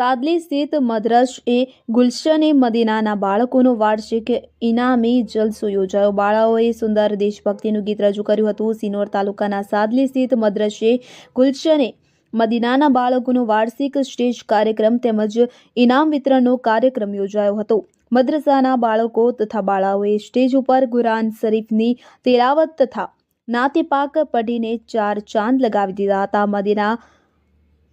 સાદલી સ્થિત મદ્રસ એ ગુલશન એ મદીનાના બાળકોનો વાર્ષિક ઇનામી જલસો યોજાયો. બાળાઓએ સુંદર દેશભક્તિનું ગીત રજૂ કર્યું હતું. સિનોર તાલુકાના સાદલી સ્થિત મદ્રસે ગુલશને મદીનાના બાળકોનો વાર્ષિક સ્ટેજ કાર્યક્રમ તેમજ ઇનામ વિતરણનો કાર્યક્રમ યોજાયો હતો. મદ્રસાના બાળકો તથા બાળાઓએ સ્ટેજ ઉપર ગુરાન શરીફની તેલાવત તથા નાતે પાક પઢીને ચાર ચાંદ લગાવી દીધા હતા. મદીના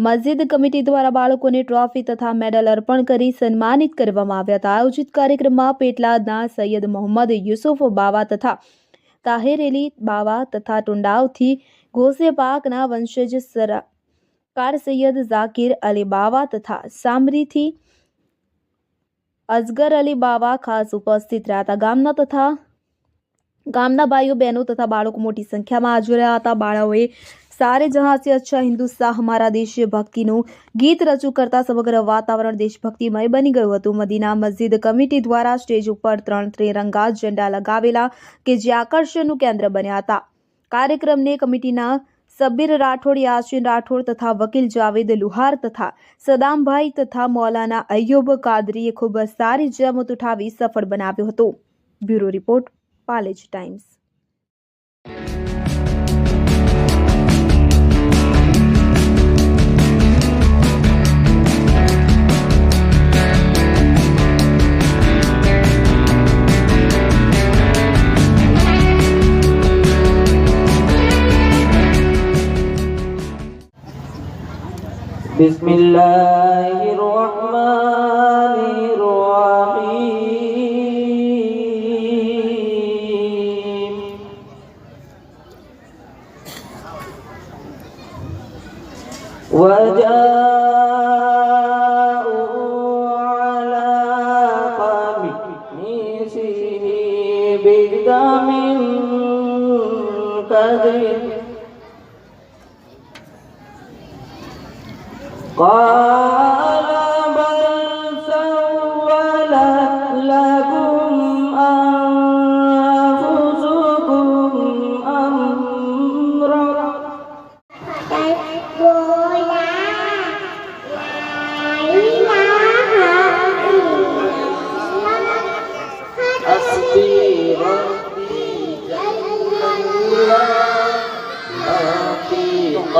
મસ્જિદ કમિટી દ્વારા બાળકોને ટ્રોફી તથા મેડલ અર્પણ કરી સન્માનિત કરવામાં આવ્યા હતા. આયોજિત કાર્યક્રમમાં પેટલાદના સૈયદ મોહમ્મદ યુસુફ બાવા તથા તાહેરેલી બાવા તથા ટુંડાવથી ગોસે પાકના વંશજ સરકાર સૈયદ ઝાકીર અલી બાવા તથા સામરીથી અઝગર અલી બાવા ખાસ ઉપસ્થિત રહ્યા હતા. ગામના તથા ગામના ભાઈઓ બહેનો તથા બાળકો મોટી સંખ્યામાં હાજર રહ્યા હતા. બાળાઓએ સારે જહાં સે અચ્છા હિન્દુસ્તા હમારા દેશ ભક્તિનું ગીત રજૂ કરતા સમગ્ર વાતાવરણ દેશભક્તિમય બની ગયું હતું મદીના મસ્જિદ કમિટી દ્વારા સ્ટેજ ઉપર ત્રણ ત્રિરંગા ઝંડા લગાવેલા કે જે આકર્ષણનું કેન્દ્ર બન્યા હતા કાર્યક્રમને કમિટીના સબ્બીર રાઠોડ યાસીન રાઠોડ તથા વકીલ જાવેદ લુહાર તથા સદામભાઈ તથા મૌલાના અયુબ કાદરીએ ખૂબ સારી જમત ઉઠાવી સફળ બનાવ્યો હતો bureau report Palej times بسم الله الرحمن الرحيم. وجاءوا على قميصه بدم كذب قال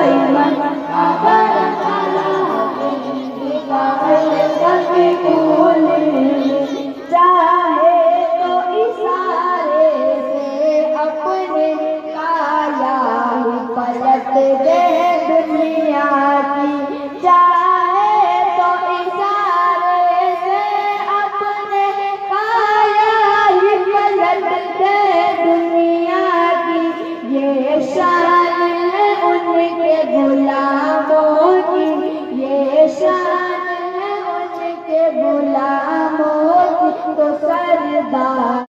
Amen.